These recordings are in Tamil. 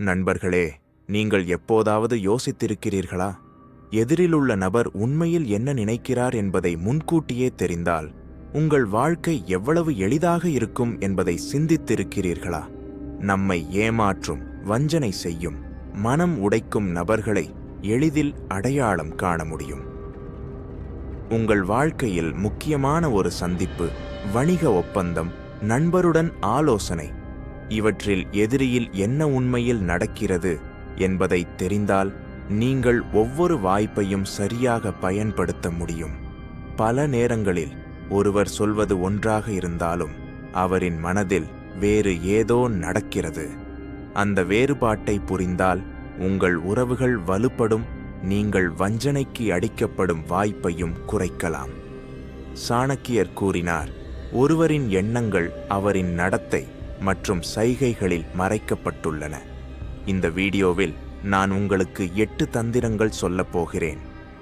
நண்பர்களே நீங்கள் எப்போதாவது யோசித்திருக்கிறீர்களா? எதிரிலுள்ள நபர் உண்மையில் என்ன நினைக்கிறார் என்பதை முன்கூட்டியே தெரிந்தால் உங்கள் வாழ்க்கை எவ்வளவு எளிதாக இருக்கும் என்பதை சிந்தித்திருக்கிறீர்களா? நம்மை ஏமாற்றும் வஞ்சனை செய்யும் மனம் உடைக்கும் நபர்களை எளிதில் அடையாளம் காண முடியும். உங்கள் வாழ்க்கையில் முக்கியமான ஒரு சந்திப்பு வணிக ஒப்பந்தம் நண்பருடன் ஆலோசனை இவற்றில் எதிரியில் என்ன உண்மையில் நடக்கிறது என்பதை தெரிந்தால் நீங்கள் ஒவ்வொரு வாய்ப்பையும் சரியாக பயன்படுத்த முடியும். பல நேரங்களில் ஒருவர் சொல்வது ஒன்றாக இருந்தாலும் அவரின் மனதில் வேறு ஏதோ நடக்கிறது. அந்த வேறுபாட்டை புரிந்தால் உங்கள் உறவுகள் வலுப்படும் நீங்கள் வஞ்சனைக்கு அடிக்கப்படும் வாய்ப்பையும் குறைக்கலாம். சாணக்கியர் கூறினார் ஒருவரின் எண்ணங்கள் அவரின் நடத்தை மற்றும் சைகைகளில் மறைக்கப்பட்டுள்ளன. இந்த வீடியோவில் நான் உங்களுக்கு எட்டு தந்திரங்கள் சொல்லப் போகிறேன்.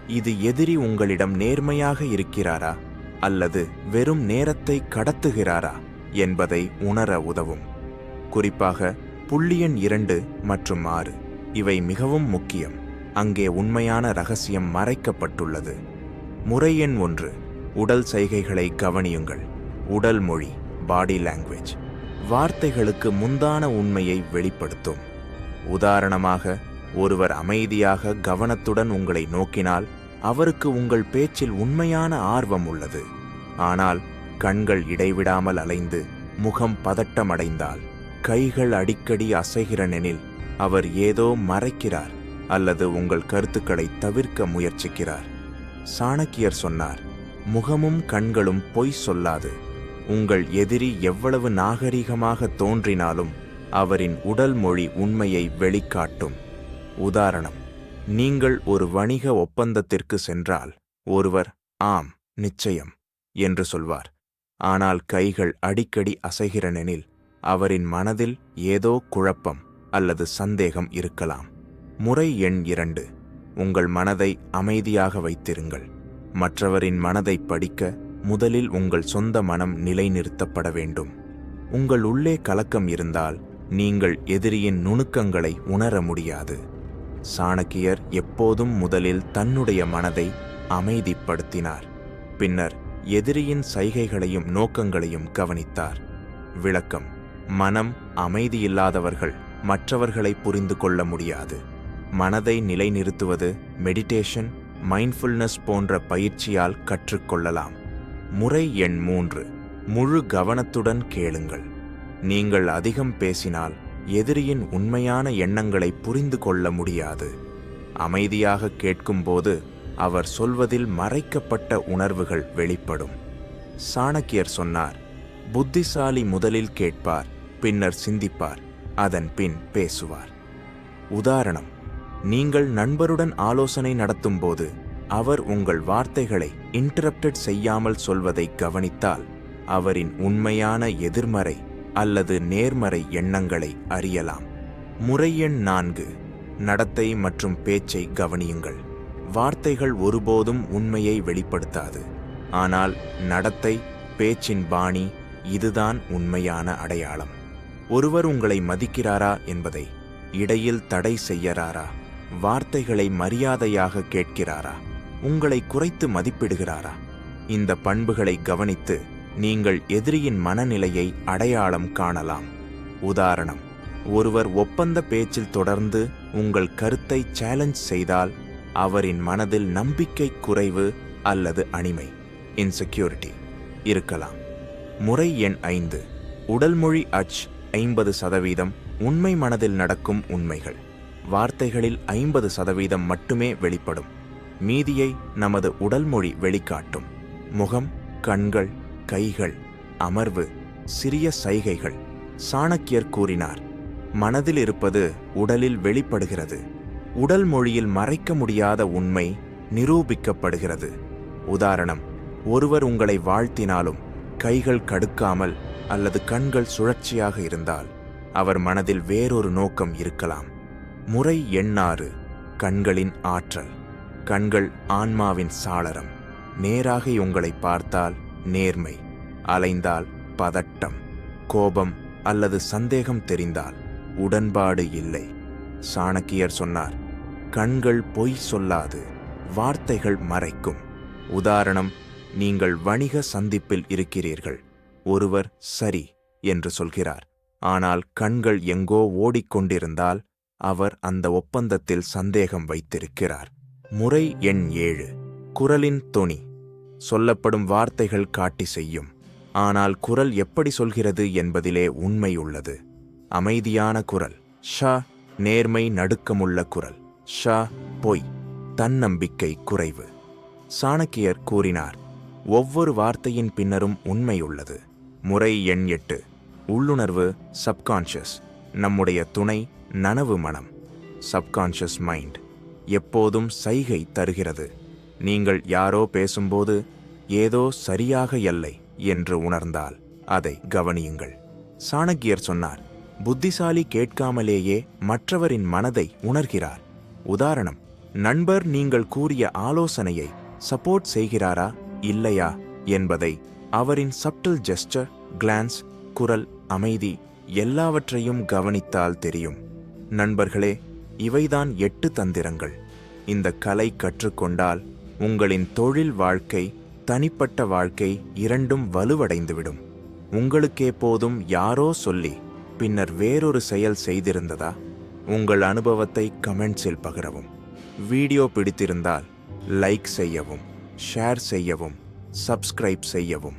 இது எதிரி உங்களிடம் நேர்மையாக இருக்கிறாரா? அல்லது வெறும் நேரத்தை கடத்துகிறாரா? என்பதை உணர உதவும். குறிப்பாக புள்ளியன் இரண்டு மற்றும் ஆறு. இவை மிகவும் முக்கியம். அங்கே உண்மையான ரகசியம் மறைக்கப்பட்டுள்ளது. முறை எண் ஒன்று. உடல் சைகைகளை கவனியுங்கள். உடல் மொழி. Body language. வார்த்தைகளுக்கு முந்தான உண்மையை வெளிப்படுத்தும். உதாரணமாக ஒருவர் அமைதியாக கவனத்துடன் உங்களை நோக்கினால் அவருக்கு உங்கள் பேச்சில் உண்மையான ஆர்வம் உள்ளது. ஆனால் கண்கள் இடைவிடாமல் அலைந்து முகம் பதட்டமடைந்தால் கைகள் அடிக்கடி அசைகிறனெனில் அவர் ஏதோ மறைக்கிறார் அல்லது உங்கள் கருத்துக்களை தவிர்க்க முயற்சிக்கிறார். சாணக்கியர் சொன்னார் முகமும் கண்களும் பொய் சொல்லாது. உங்கள் எதிரி எவ்வளவு நாகரிகமாக தோன்றினாலும் அவரின் உடல் மொழி உண்மையை வெளிக்காட்டும். உதாரணம் நீங்கள் ஒரு வணிக ஒப்பந்தத்திற்கு சென்றால் ஒருவர் ஆம் நிச்சயம் என்று சொல்வார். ஆனால் கைகள் அடிக்கடி அசைகிறனெனில் அவரின் மனதில் ஏதோ குழப்பம் அல்லது சந்தேகம் இருக்கலாம். முறை எண் இரண்டு உங்கள் மனதை அமைதியாக வைத்திருங்கள். மற்றவரின் மனதை படிக்க முதலில் உங்கள் சொந்த மனம் நிலைநிறுத்தப்பட வேண்டும். உங்கள் உள்ளே கலக்கம் இருந்தால் நீங்கள் எதிரியின் நுணுக்கங்களை உணர முடியாது. சாணக்கியர் எப்போதும் முதலில் தன்னுடைய மனதை அமைதிப்படுத்தினார். பின்னர் எதிரியின் சைகைகளையும் நோக்கங்களையும் கவனித்தார். விளக்கம் மனம் அமைதியில்லாதவர்கள் மற்றவர்களை புரிந்து கொள்ள முடியாது. மனதை நிலைநிறுத்துவது மெடிடேஷன் மைண்ட்ஃபுல்னஸ் போன்ற பயிற்சியால் கற்றுக்கொள்ளலாம். முறை எண் மூன்று. முழு கவனத்துடன் கேளுங்கள். நீங்கள் அதிகம் பேசினால் எதிரியின் உண்மையான எண்ணங்களை புரிந்து கொள்ள முடியாது. அமைதியாக கேட்கும்போது அவர் சொல்வதில் மறைக்கப்பட்ட உணர்வுகள் வெளிப்படும். சாணக்கியர் சொன்னார் புத்திசாலி முதலில் கேட்பார் பின்னர் சிந்திப்பார் அதன் பின் பேசுவார். உதாரணம் நீங்கள் நண்பருடன் ஆலோசனை நடத்தும்போது அவர் உங்கள் வார்த்தைகளை இன்டரப்டட் செய்யாமல் சொல்வதை கவனித்தால் அவரின் உண்மையான எதிர்மறை அல்லது நேர்மறை எண்ணங்களை அறியலாம். முறை எண் நான்கு நடத்தை மற்றும் பேச்சை கவனியுங்கள். வார்த்தைகள் ஒருபோதும் உண்மையை வெளிப்படுத்தாது. ஆனால் நடத்தை பேச்சின் பாணி இதுதான் உண்மையான அடையாளம். ஒருவர் உங்களை மதிக்கிறாரா என்பதை இடையில் தடை செய்யறாரா? வார்த்தைகளை மரியாதையாக கேட்கிறாரா? உங்களை குறைத்து மதிப்பிடுகிறாரா? இந்த பண்புகளை கவனித்து நீங்கள் எதிரியின் மனநிலையை அடையாளம் காணலாம். உதாரணம் ஒருவர் ஒப்பந்த பேச்சில் தொடர்ந்து உங்கள் கருத்தை சேலஞ்ச் செய்தால் அவரின் மனதில் நம்பிக்கை குறைவு அல்லது அணிமை இன்செக்யூரிட்டி இருக்கலாம். முறை எண் ஐந்து உடல்மொழி அச் ஐம்பது சதவீதம் உண்மை மனதில் நடக்கும் உண்மைகள். வார்த்தைகளில் ஐம்பது சதவீதம் மட்டுமே வெளிப்படும். மீதியை நமது உடல்மொழி வெளிக்காட்டும். முகம் கண்கள் கைகள் அமர்வு சிறிய சைகைகள் சாணக்கியர் கூறினார். மனதில் இருப்பது உடலில் வெளிப்படுகிறது. உடல் மொழியில் மறைக்க முடியாத உண்மை நிரூபிக்கப்படுகிறது. உதாரணம் ஒருவர் உங்களை வாழ்த்தினாலும் கைகள் கடுக்காமல் அல்லது கண்கள் சுழற்சியாக இருந்தால் அவர் மனதில் வேறொரு நோக்கம் இருக்கலாம். முறை எண்ணாறு கண்களின் ஆற்றல். கண்கள் ஆன்மாவின் சாளரம். நேராக உங்களை பார்த்தால் நேர்மை அலைந்தால் பதட்டம் கோபம் அல்லது சந்தேகம் தெரிந்தால் உடன்பாடு இல்லை. சாணக்கியர் சொன்னார் கண்கள் பொய் சொல்லாது வார்த்தைகள் மறைக்கும். உதாரணம் நீங்கள் வணிக சந்திப்பில் இருக்கிறீர்கள் ஒருவர் சரி என்று சொல்கிறார். ஆனால் கண்கள் எங்கோ ஓடிக்கொண்டிருந்தால் அவர் அந்த ஒப்பந்தத்தில் சந்தேகம் வைத்திருக்கிறார். முறை எண் ஏழு. குரலின் தொனி. சொல்லப்படும் வார்த்தைகள் காட்டி செய்யும். ஆனால் குரல் எப்படி சொல்கிறது என்பதிலே உண்மை உள்ளது. அமைதியான குரல். ஷா நேர்மை நடுக்கமுள்ள குரல். ஷா பொய். தன்னம்பிக்கை குறைவு. சாணக்கியர் கூறினார் ஒவ்வொரு வார்த்தையின் பின்னரும் உண்மை உள்ளது. முறை எண் எட்டு. உள்ளுணர்வு சப்கான்ஷியஸ் நம்முடைய துணை நனவு மனம். சப்கான்ஷியஸ் மைண்ட் எப்போதும் சைகை தருகிறது. நீங்கள் யாரோ பேசும்போது ஏதோ சரியாக இல்லை என்று உணர்ந்தால் அதை கவனியுங்கள். சாணக்கியர் சொன்னார் புத்திசாலி கேட்காமலேயே மற்றவரின் மனதை உணர்கிறார். உதாரணம் நண்பர் நீங்கள் கூறிய ஆலோசனையை சப்போர்ட் செய்கிறாரா? இல்லையா? என்பதை அவரின் சப்டில் ஜெஸ்டர் கிளான்ஸ் குரல் அமைதி எல்லாவற்றையும் கவனித்தால் தெரியும். நண்பர்களே இவைதான் எட்டு தந்திரங்கள். இந்த கலை கற்றுக்கொண்டால் உங்களின் தொழில் வாழ்க்கை தனிப்பட்ட வாழ்க்கை இரண்டும் வலுவடைந்துவிடும். உங்களுக்கே போதும் யாரோ சொல்லி பின்னர் வேறொரு செயல் செய்திருந்ததா? உங்கள் அனுபவத்தை கமெண்ட்ஸில் பகிரவும். வீடியோ பிடித்திருந்தால் லைக் செய்யவும் ஷேர் செய்யவும் சப்ஸ்கிரைப் செய்யவும்.